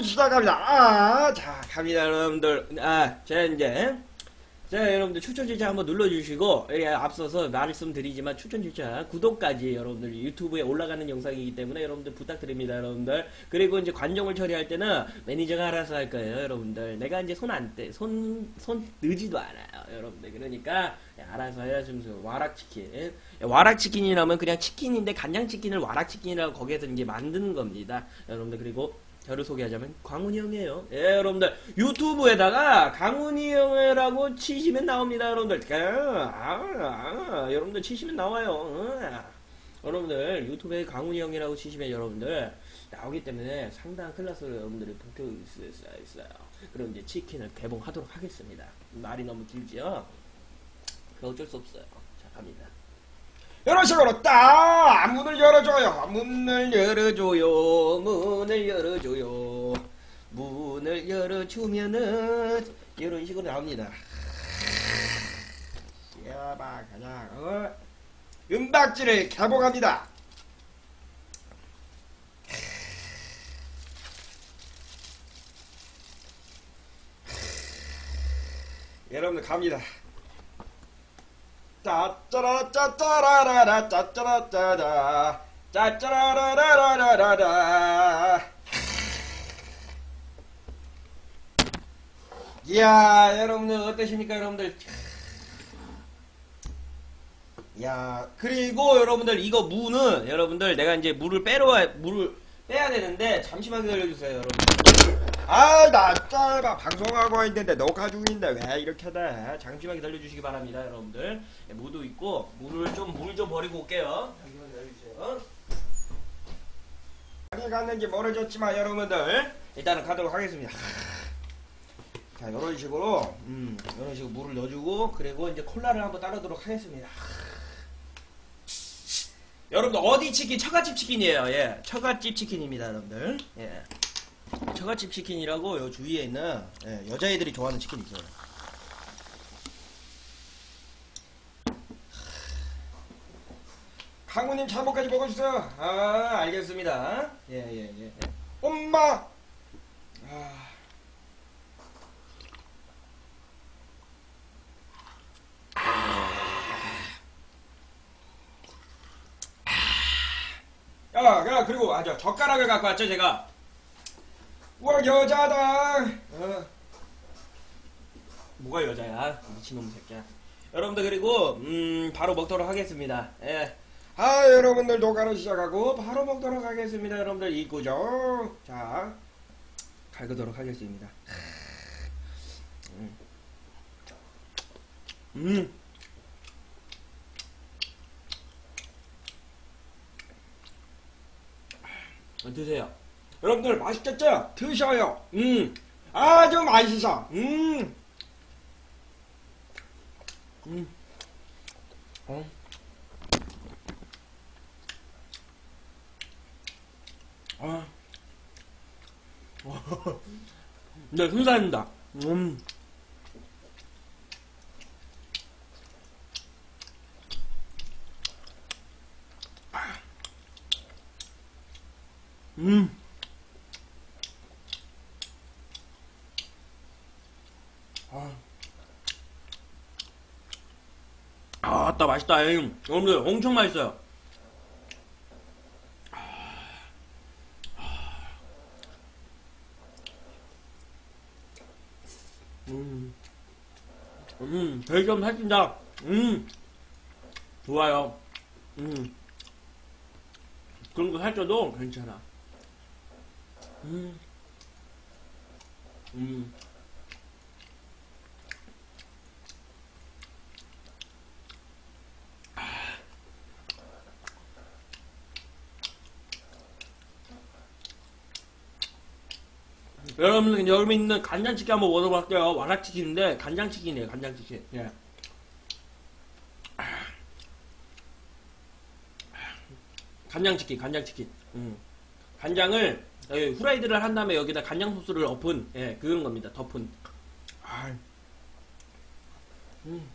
시작합니다. 아, 자, 갑니다, 여러분들. 아, 자, 이제. 자, 여러분들 추천 절차 한번 눌러주시고, 예, 앞서서 말씀드리지만 추천 절차, 구독까지 여러분들 유튜브에 올라가는 영상이기 때문에 여러분들 부탁드립니다, 여러분들. 그리고 이제 관종을 처리할 때는 매니저가 알아서 할 거예요, 여러분들. 내가 이제 손 안 떼, 손, 손 느지도 않아요, 여러분들. 그러니까, 예, 알아서 해야지면서 와락치킨. 예, 와락치킨이라면 그냥 치킨인데 간장치킨을 와락치킨이라고 거기에서 이제 만드는 겁니다. 여러분들, 그리고 저를 소개하자면 광훈이 형이에요. 예, 여러분들 유튜브에다가 강훈이 형이라고 치시면 나옵니다, 여러분들. 아, 아, 아, 여러분들 치시면 나와요. 어. 여러분들 유튜브에 강훈이 형이라고 치시면 여러분들 나오기 때문에 상당한 클래스로 여러분들이 본격이 있어요. 그럼 이제 치킨을 개봉하도록 하겠습니다. 말이 너무 길지요? 그 어쩔 수 없어요. 자, 갑니다. 이런 식으로 딱 문을 열어줘요. 문을 열어줘요. 문을 열어줘요. 문을 열어주면은 이런 식으로 나옵니다. 야바 가자. 어? 은박지를 개봉합니다. 여러분들 갑니다. 짜짜라 짜짜라라라 짜짜라 짜자 짜짜라라라라라라. 이야 여러분들 어떠십니까 여러분들? 야 그리고 여러분들 이거 무는 여러분들 내가 이제 물을 빼러 와 물을 빼야 되는데 잠시만 기다려주세요 여러분 아나 짧아 방송하고 있는데 녹화 중인데 왜 이렇게 돼 잠시만 기다려주시기 바랍니다 여러분들. 예, 무도 있고 물을 좀 물 좀 버리고 올게요. 잠시만 기다려주세요. 어디 갔는지 모르겠지만 여러분들. 일단은 가도록 하겠습니다. 자 이런 식으로 음 이런 식으로 물을 넣어주고 그리고 이제 콜라를 한번 따르도록 하겠습니다. 여러분들 어디 치킨? 처갓집 치킨이에요. 예 처갓집 치킨입니다 여러분들. 예 처갓집 치킨이라고 요 주위에 있는 예, 여자애들이 좋아하는 치킨 있어요 강우님 잠옷까지 먹어주세요 아 알겠습니다 예예예 예, 예. 엄마 아. 야, 야, 그리고, 아, 저, 젓가락을 갖고 왔죠, 제가. 와, 여자다. 어. 뭐가 여자야? 미친놈 새끼야. 여러분들, 그리고, 음, 바로 먹도록 하겠습니다. 예. 아, 여러분들, 녹화를 시작하고, 바로 먹도록 하겠습니다. 여러분들, 이구죠. 자, 갈그도록 하겠습니다. 음. 음. 드세요. 여러분들 맛있겠죠? 드셔요. 음, 아주 맛있어. 음, 음, 어. 아, 네, 순살입니다. 음. 음. 아. 아, 따 맛있다. 잉. 여러분들 엄청 맛있어요. 음. 음, 별점 살찐다. 음. 좋아요. 음. 그런 거 살쪄도 괜찮아. 음. 음. 여러분 여기 있는 간장치킨 한번 먹어볼게요. 와락치킨인데 간장치킨이에요. 간장치킨. 예. 간장치킨, 간장치킨. 음. 간장을 여기 후라이드를 한 다음에 여기다 간장 소스를 엎은 예 그런 겁니다. 덮은. 아. 음.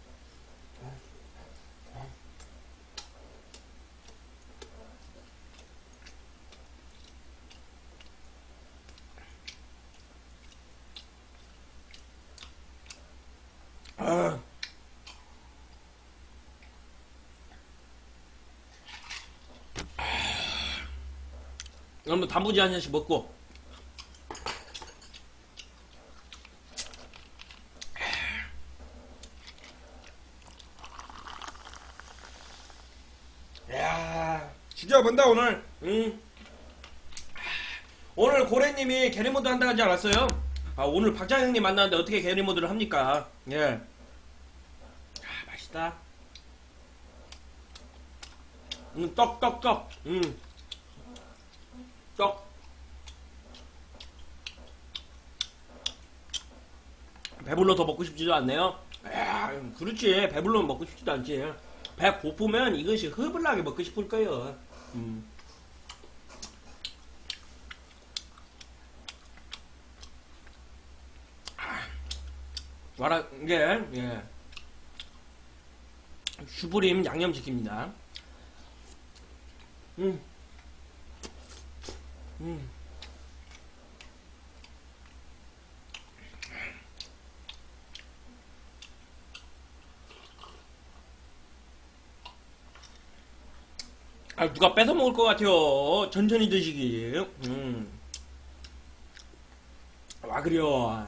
단무지 한 잔씩 먹고. 야, 진짜 본다 오늘. 응. 오늘 고래님이 게리모드 한다고 하지 않았어요? 아 오늘 박장형님 만났는데 어떻게 게리모드를 합니까? 예. 아 맛있다. 음, 떡, 떡, 떡. 음. 떡. 배불러 더 먹고 싶지도 않네요. 야, 그렇지. 배불러면 먹고 싶지도 않지. 배 고프면 이것이 흐블나게 먹고 싶을 거예요. 음. 와라, 이게, 예. 슈프림 양념치킨입니다. 음. 음. 아, 누가 뺏어 먹을 것 같아요. 천천히 드시기. 음. 와, 그래요.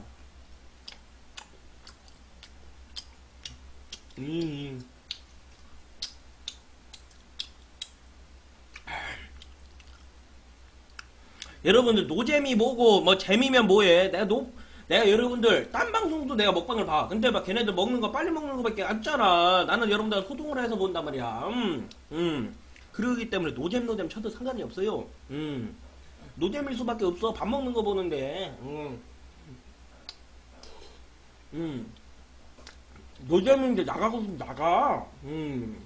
음. 여러분들 노잼이 뭐고 뭐 재미면 뭐해 내가 노 내가 여러분들 딴 방송도 내가 먹방을 봐 근데 막 걔네들 먹는 거 빨리 먹는 거밖에 안 잖아 나는 여러분들 소통을 해서 본단 말이야 음, 음. 그러기 때문에 노잼 노잼 쳐도 상관이 없어요 음. 노잼일 수밖에 없어 밥 먹는 거 보는데 음. 음. 노잼인데 나가고 싶으면 나가 음.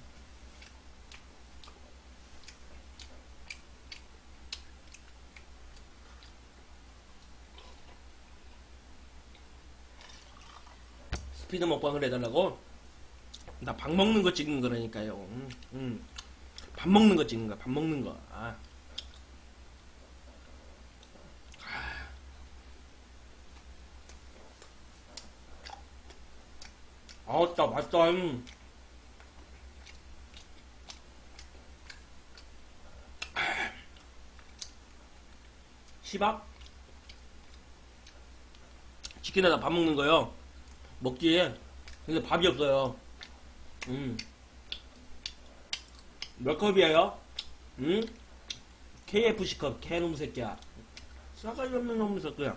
스피드 먹방을 해달라고? 나 밥 먹는 거 찍은 거라니까요. 음, 음. 밥 먹는 거 찍는 거야. 밥 먹는 거. 아. 아, 진짜 맛있다. 음. 시밥? 치킨에다 밥 먹는 거요. 먹지. 근데 밥이 없어요. 음. 몇 컵이에요? 응? KFC컵, 개놈 새끼야. 싸가지 없는 놈 새끼야.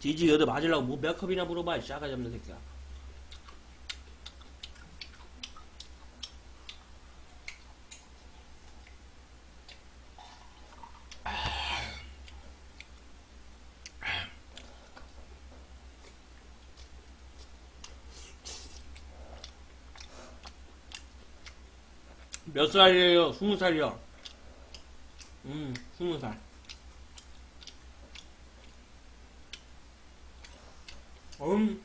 지지 여대 맞으려고 뭐 몇 컵이나 물어봐, 이 싸가지 없는 새끼야. 몇 살이에요? 스무 살이요. 음, 스무 살. 음.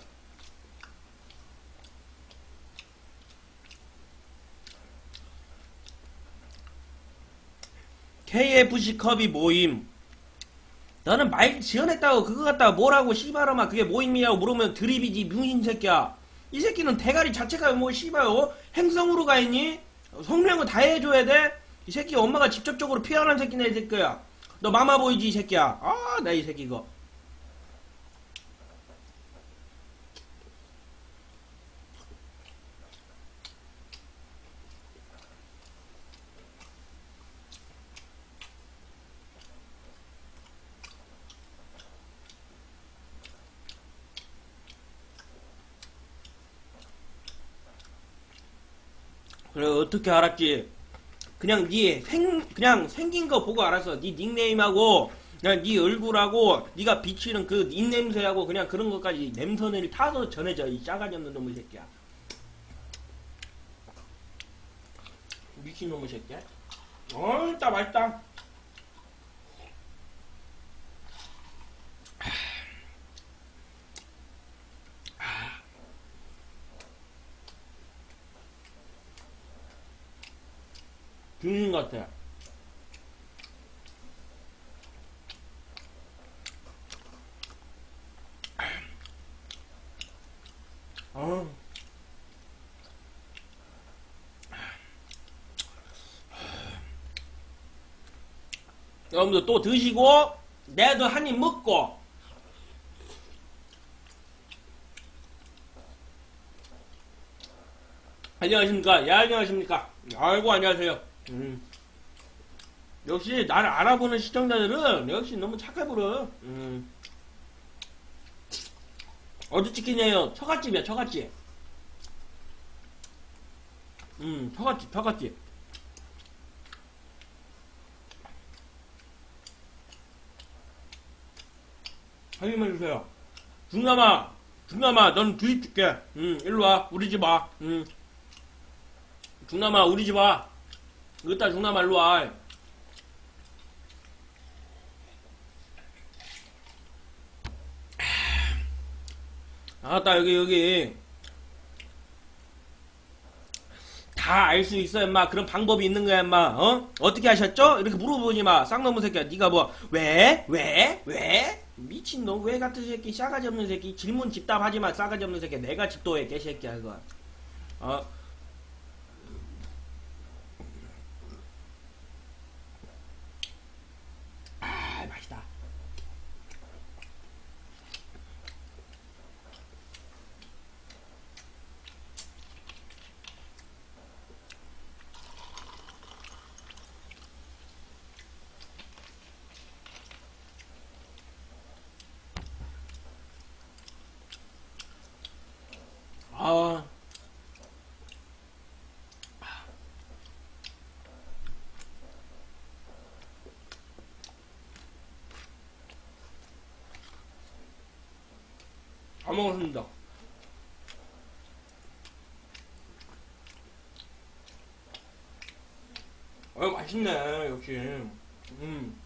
KFC 컵이 모임. 나는 말 지어냈다고 그거 갖다가 뭐라고 씨발아마 그게 모임이라고 물으면 드립이지 뭉신 새끼야. 이 새끼는 대가리 자체가 뭐 씨발요 행성으로 가 있니? 성명을 다 해줘야 돼? 이 새끼 엄마가 직접적으로 피하는 새끼네 이 새끼야. 너 마마 보이지 이 새끼야. 아 나 이 새끼 이거. 그래 어떻게 알았지? 그냥 네 생, 그냥 생긴 거 보고 알았어. 네 닉네임하고 그냥 네 얼굴하고 네가 비치는 그 입냄새하고 그냥 그런 것까지 냄새를 타서 전해져 이 싸가지 없는 놈의 새끼야. 미친 놈의 새끼야. 어, 진짜 맛있다. 것 같아. 아. 여러분들 또 드시고 내도 한 입 먹고 안녕하십니까 예 안녕하십니까 아이고 안녕하세요 음. 역시 나를 알아보는 시청자들은 역시 너무 착해 보여. 음. 어디 치킨이에요? 처갓집이야 처갓집. 음 처갓집 처갓집. 한 입만 주세요. 중남아 중남아 넌 주입 줄게. 음 일로 와 우리 집 와. 음. 중남아 우리 집 와 이따 중남아 일로와 아따 여기 여기 다 알 수 있어 임마 그런 방법이 있는 거야 임마 어? 어떻게 하셨죠? 이렇게 물어보지 마 쌍놈의 새끼야 네가 뭐 왜? 왜? 왜? 미친놈 왜 같은 새끼 싸가지 없는 새끼 질문 집답하지 마 싸가지 없는 새끼 내가 집도해 개새끼야 이거 어? 아 맛있다 아 다 먹었습니다. 아 맛있네 역시. 음.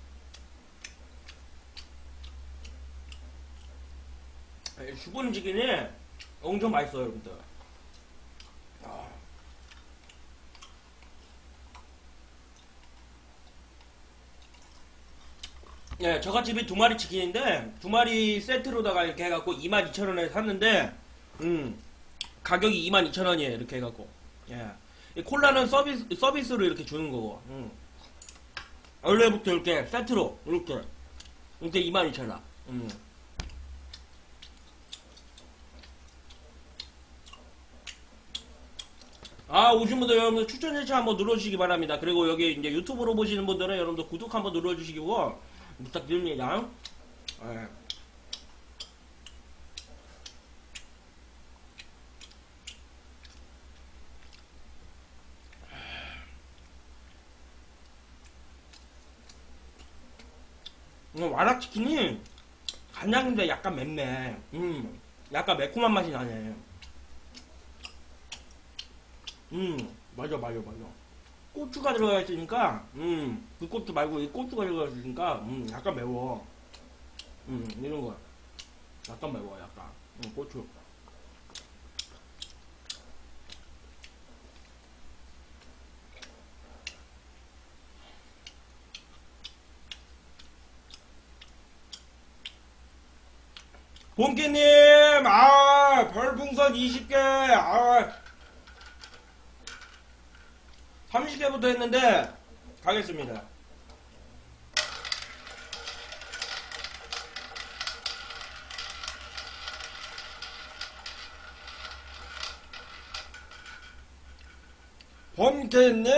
수분지기니 엄청 맛있어요 여러분들. 아. 예, 저갓집이 두 마리 치킨인데 두 마리 세트로다가 이렇게 해갖고 22,000원에 샀는데 음 가격이 22,000원이에요 이렇게 해갖고 예. 이 콜라는 서비스 서비스로 이렇게 주는 거고 음. 원래부터 이렇게 세트로 이렇게 이렇게 22,000원 음. 아, 오신 분들 여러분들 추천 절차 한번 눌러주시기 바랍니다. 그리고 여기 이제 유튜브로 보시는 분들은 여러분들 구독 한번 눌러주시고 부탁드립니다. 예. 음, 와락치킨이 간장인데 약간 맵네. 음, 약간 매콤한 맛이 나네. 음, 맞아, 맞아, 맞아. 고추가 들어가 있으니까, 음, 그 고추 말고 이 고추가 들어가 있으니까, 음, 약간 매워. 음, 이런 거. 약간 매워, 약간. 음, 고추. 본캐님, 아, 별풍선 20개, 아. 30개부터 했는데 가겠습니다. 범캐님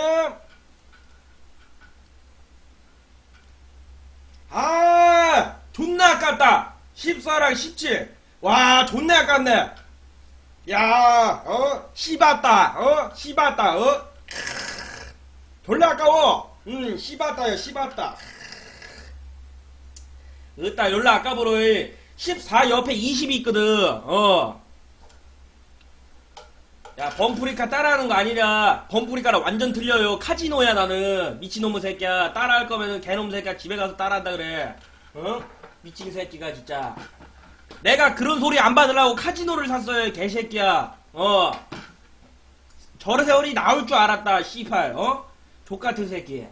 아 존나 아깝다. 14랑 17 와 존나 아깝네. 야어 씹었다 어 씹었다 어 졸라 아까워. 응, 씹었다요, 씹었다. 으따, 졸라 아까보로, 14 옆에 20이 있거든, 어. 야, 범프리카 따라하는 거 아니냐. 범프리카랑 완전 틀려요. 카지노야, 나는. 미친놈의 새끼야. 따라할 거면은 개놈 새끼야. 집에 가서 따라한다 그래. 어? 미친 새끼가, 진짜. 내가 그런 소리 안 받으려고 카지노를 샀어요, 개새끼야. 어. 저런 세월이 나올 줄 알았다, 씨팔, 어? 똑같은 새끼.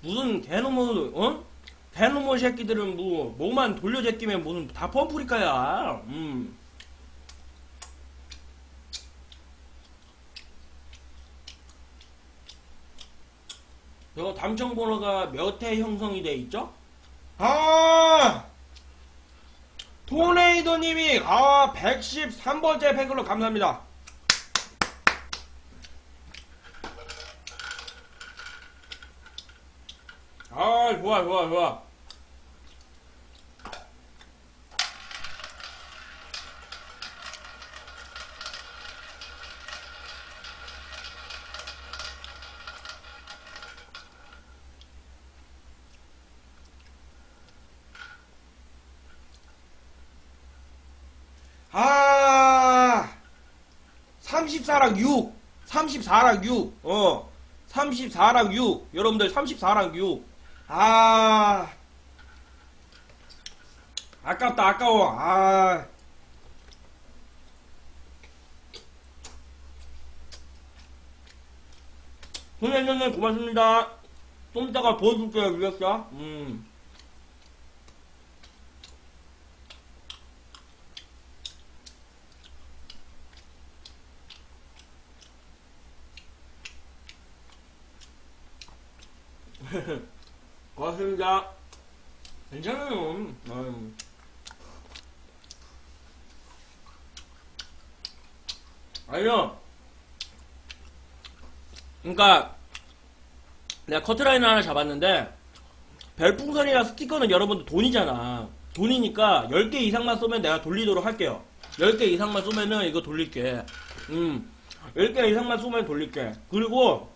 무슨 개놈의 어? 개놈의 새끼들은 뭐 목만 돌려 제끼면 무슨 다 펌프리카야. 음. 이거 담청 번호가 몇 회 형성이 돼 있죠? 아! 토네이도님이 아 113번째 팬클럽 감사합니다. 아 좋아 좋아 좋아. 아 34랑 6 34랑 6 어. 34랑 6 여러분들 34랑 6아 아깝다 아까워. 아. 선생님 고맙습니다. 좀 이따가 보여줄게요 위였어 음. 고맙습니다. 괜찮아요. 음. 아니요. 그러니까 내가 커트라인 하나 잡았는데 별풍선이랑 스티커는 여러분들 돈이잖아. 돈이니까 10개 이상만 쏘면 내가 돌리도록 할게요. 10개 이상만 쏘면은 이거 돌릴게. 음. 10개 이상만 쏘면 돌릴게. 그리고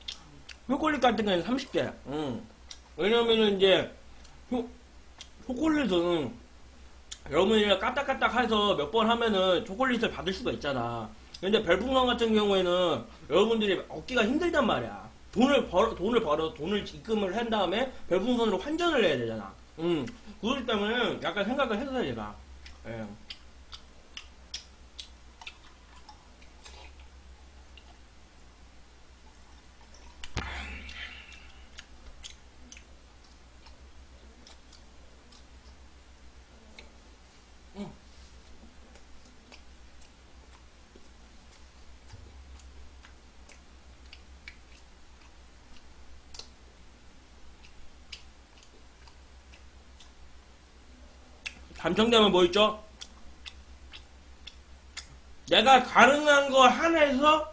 초콜릿 같은 경우는 30개. 음. 왜냐면은 이제 초, 초콜릿은 여러분이 까딱까딱 해서 몇 번 하면은 초콜릿을 받을 수가 있잖아 근데 별풍선 같은 경우에는 여러분들이 얻기가 힘들단 말이야. 돈을 벌어, 돈을 벌어, 돈을 입금을 한 다음에 별풍선으로 환전을 해야 되잖아. 음, 그렇기 때문에 약간 생각을 했어요, 제가. 예. 감청되면 뭐 있죠? 내가 가능한 거 하나에서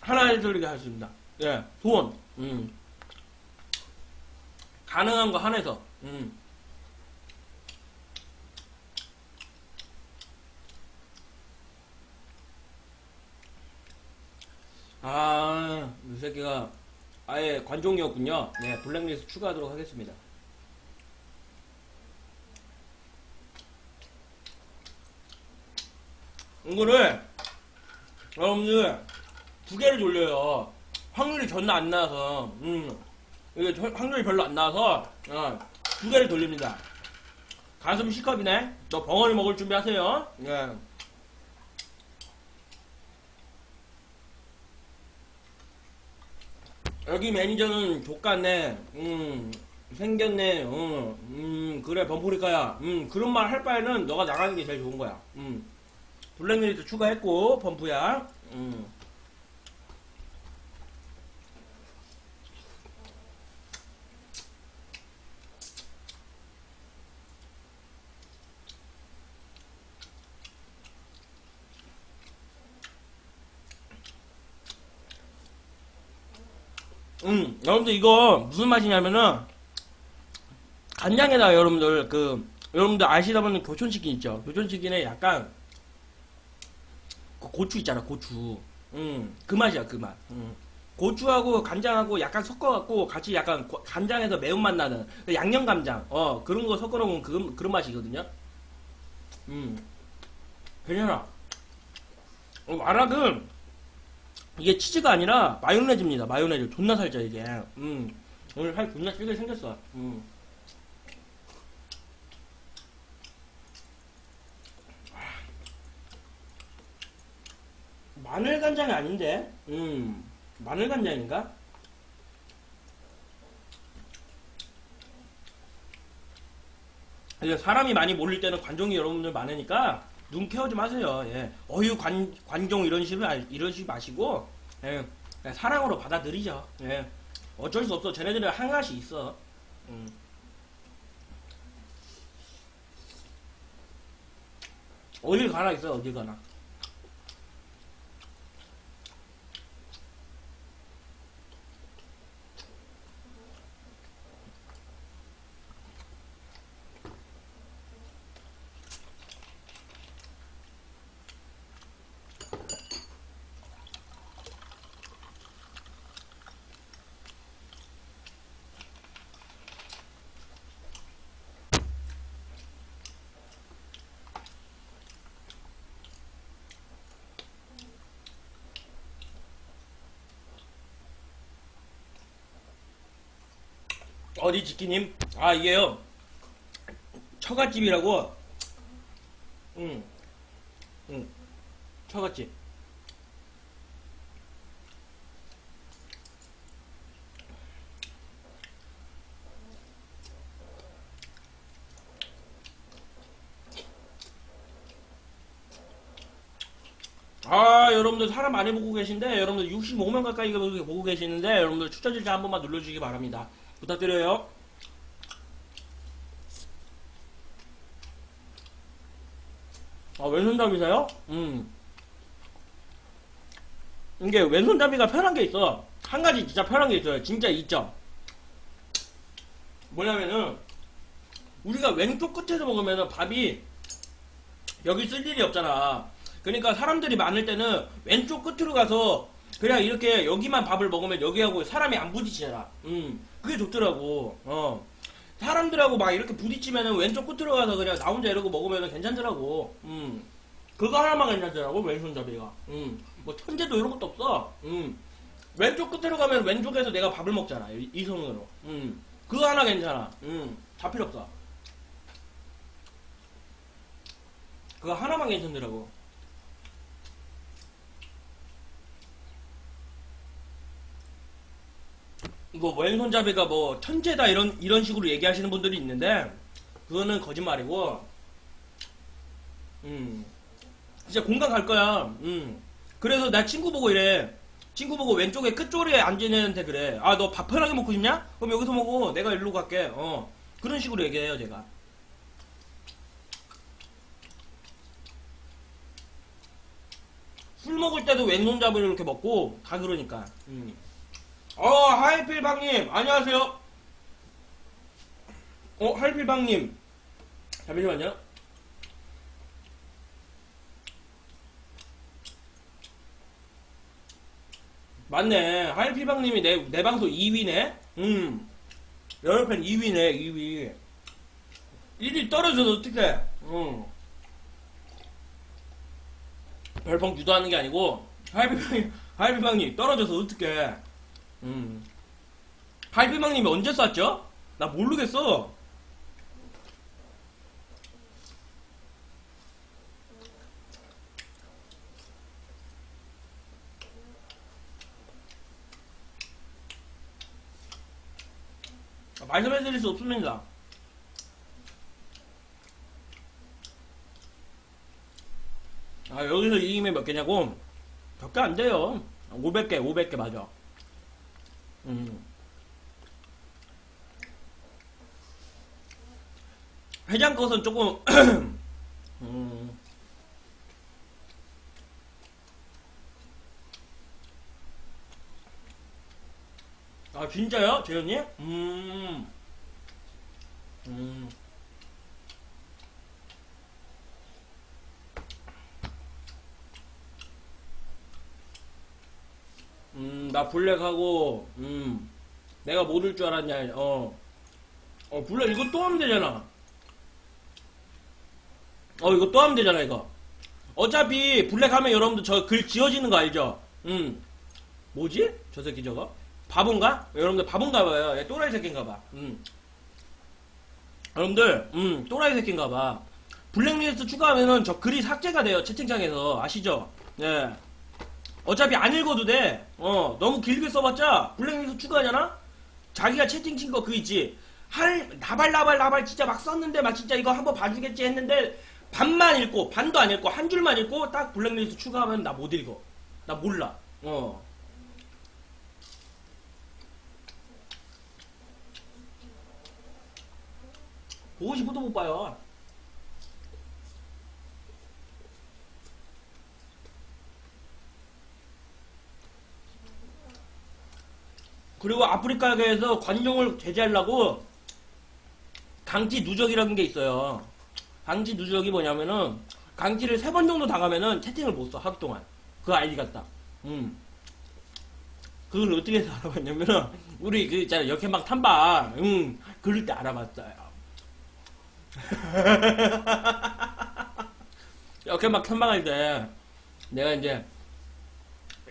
하나에 들리게 할수 있습니다. 예, 돈. 음. 가능한 거 한해서. 음. 아, 이 새끼가 아예 관종이었군요. 네, 블랙리스트 추가하도록 하겠습니다. 이거를 여러분들 두 개를 돌려요. 확률이 전혀 안 나와서 음 이게 저- 확률이 별로 안 나와서 어, 두 개를 돌립니다. 가슴 C컵이네. 너 벙어리 먹을 준비하세요. 예. 여기 매니저는 족같네. 음, 생겼네. 어, 음, 그래, 범프리카야. 음, 그런 말 할 바에는 너가 나가는 게 제일 좋은 거야. 음. 블랙리스트 추가했고 범프야 음. 음, 여러분들 이거 무슨 맛이냐면은 간장에다 여러분들 그 여러분들 아시다 보면 교촌치킨 있죠. 교촌치킨에 약간 그 고추 있잖아 고추. 음 그 맛이야 그 맛. 음. 고추하고 간장하고 약간 섞어갖고 같이 약간 고- 간장에서 매운맛 나는 그 양념 간장. 어 그런 거 섞어놓은 그, 그런 맛이거든요. 음 괜찮아. 어, 마락은 이게 치즈가 아니라 마요네즈입니다 마요네즈. 존나 살죠 이게. 음 오늘 살 존나 찌게 생겼어. 음. 마늘 간장이 아닌데? 음, 마늘 간장인가? 사람이 많이 몰릴 때는 관종이 여러분들 많으니까 눈 케어 좀 하세요. 예. 어휴 관, 관종 이런 식으로, 아, 이러지 마시고, 예. 네, 사랑으로 받아들이죠. 예. 어쩔 수 없어. 쟤네들은 항아시 있어. 음. 어딜 가나 있어. 어딜 가나. 어디 지키님? 아 이게요. 처갓집이라고. 응, 응, 처갓집. 아 여러분들 사람 많이 보고 계신데 여러분들 65명 가까이 보고 계시는데 여러분들 추천 질자 한 번만 눌러주시기 바랍니다 부탁드려요 아, 왼손잡이세요? 음. 이게 왼손잡이가 편한 게 있어. 한 가지 진짜 편한 게 있어요. 진짜 있죠. 뭐냐면은, 우리가 왼쪽 끝에서 먹으면은 밥이 여기 쓸 일이 없잖아. 그러니까 사람들이 많을 때는 왼쪽 끝으로 가서 그냥 이렇게 여기만 밥을 먹으면 여기하고 사람이 안 부딪히잖아. 음, 그게 좋더라고. 어. 사람들하고 막 이렇게 부딪히면은 왼쪽 끝으로 가서 그냥 나 혼자 이러고 먹으면 괜찮더라고. 음. 그거 하나만 괜찮더라고, 왼손잡이가. 음. 뭐 천재도 이런 것도 없어. 음. 왼쪽 끝으로 가면 왼쪽에서 내가 밥을 먹잖아. 이, 이 손으로. 음. 그거 하나 괜찮아. 음. 다 필요 없어. 그거 하나만 괜찮더라고. 이거 왼손잡이가 뭐 천재다 이런 이런 식으로 얘기하시는 분들이 있는데 그거는 거짓말이고 음 진짜 공감 갈 거야. 음. 그래서 나 친구 보고 이래. 친구 보고 왼쪽에 앉은 애한테 그래. 아 너 밥 편하게 먹고 싶냐? 그럼 여기서 먹어. 내가 일로 갈게. 어. 그런 식으로 얘기해요 제가. 술 먹을 때도 왼손잡이를 이렇게 먹고 다 그러니까. 음. 어, 하이필방님, 안녕하세요. 어, 하이필방님. 잠시만요. 맞네. 하이필방님이 내, 내 방송 2위네? 음. 여러팬 2위네, 2위. 1위 떨어져도 어떡해. 음. 별풍 유도하는 게 아니고, 하이필방님, 하이필방님 떨어져서 어떡해. 음. 팔비망님이 언제 쐈죠? 나 모르겠어. 아, 말씀해드릴 수 없습니다. 아, 여기서 이기면 몇 개냐고? 몇 개 안 돼요. 500개, 500개 맞아. 음. 회장 것은 조금 음. 아 진짜요, 재현님? 음. 음. 음, 나 블랙하고, 음, 내가 못올줄 알았냐, 어. 어, 블랙, 이거 또 하면 되잖아. 어, 이거 또 하면 되잖아, 이거. 어차피, 블랙 하면 여러분들 저 글 지워지는 거 알죠? 음. 뭐지? 저 새끼 저거? 바본가? 여러분들 바본가 봐요. 얘 또라이 새끼인가 봐. 음. 여러분들, 음, 또라이 새끼인가 봐. 블랙리스트 추가하면은 저 글이 삭제가 돼요, 채팅창에서. 아시죠? 예. 어차피 안 읽어도 돼. 어, 너무 길게 써봤자 블랙리스트 추가하잖아? 자기가 채팅 친 거 그 있지. 할 나발 나발 나발 진짜 막 썼는데 막 진짜 이거 한번 봐주겠지 했는데 반만 읽고 반도 안 읽고 한 줄만 읽고 딱 블랙리스트 추가하면 나 못 읽어 나 몰라 어 보고 싶어도 못 봐요 그리고 아프리카에서 관종을 제재하려고 강지 누적이라는 게 있어요. 강지 누적이 뭐냐면은 강지를 세 번 정도 당하면은 채팅을 못 써 하루 동안 그 아이디 갖다. 음. 그걸 어떻게 해서 알아봤냐면은 우리 그 있잖아 역행방 탐방 음 그럴 때 알아봤어요. 역행방 탐방할 때 내가 이제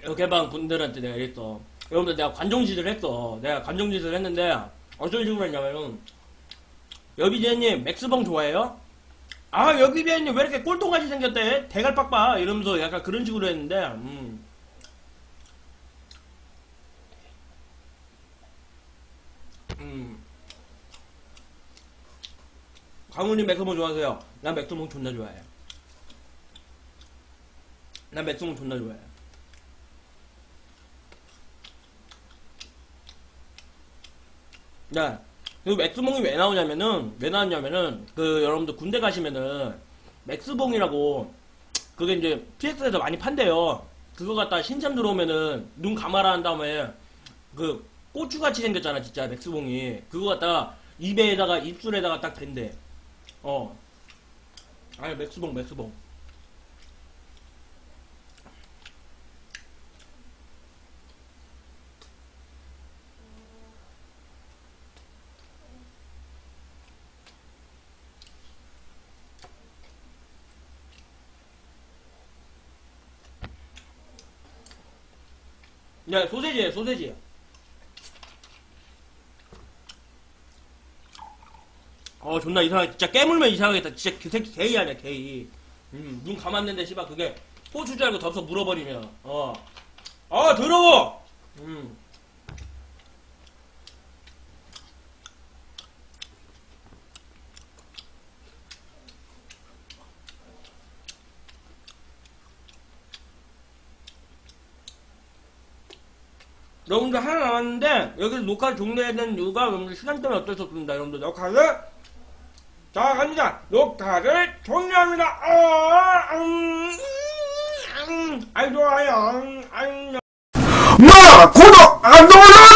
역행방 분들한테 내가 이랬어. 여러분들 내가 관종짓을 했어. 내가 관종짓을 했는데 어떤 식으로 했냐면은 여비제님 맥스봉 좋아해요? 아 여비제님 왜 이렇게 꼴통같이 생겼대? 대갈 빡빡 이러면서 약간 그런 식으로 했는데 음. 음. 강훈님 맥스봉 좋아하세요? 난 맥스봉 존나 좋아해. 난 맥스봉 존나 좋아해. 네. 그 맥스봉이 왜 나오냐면은 왜 나왔냐면은 그 여러분들 군대 가시면은 맥스봉이라고 그게 이제 PS에서 많이 판대요. 그거 갖다 신참 들어오면은 눈 감아라 한 다음에 그 고추같이 생겼잖아 진짜 맥스봉이 그거 갖다 입에다가 입술에다가 딱 댄대. 어. 아니 맥스봉 맥스봉. 야 소세지야 소세지. 어 존나 이상하게 진짜 깨물면 이상하겠다 진짜 그 새끼 게이 아니야 게이 음, 눈 감았는데 씨발 그게 호주 줄 알고 덮어 물어버리면 어. 아 더러워 음. 여러분들 하나 남았는데 여기서 녹화를 종료해야 되는 이유가 여러분들 시간 때문에 어쩔 수 없습니다 여러분들. 녹화를. 자 갑니다. 녹화를 종료합니다. 아, 음, 음, 아이 좋아요. 음, 아이 마 구독 안 눌러라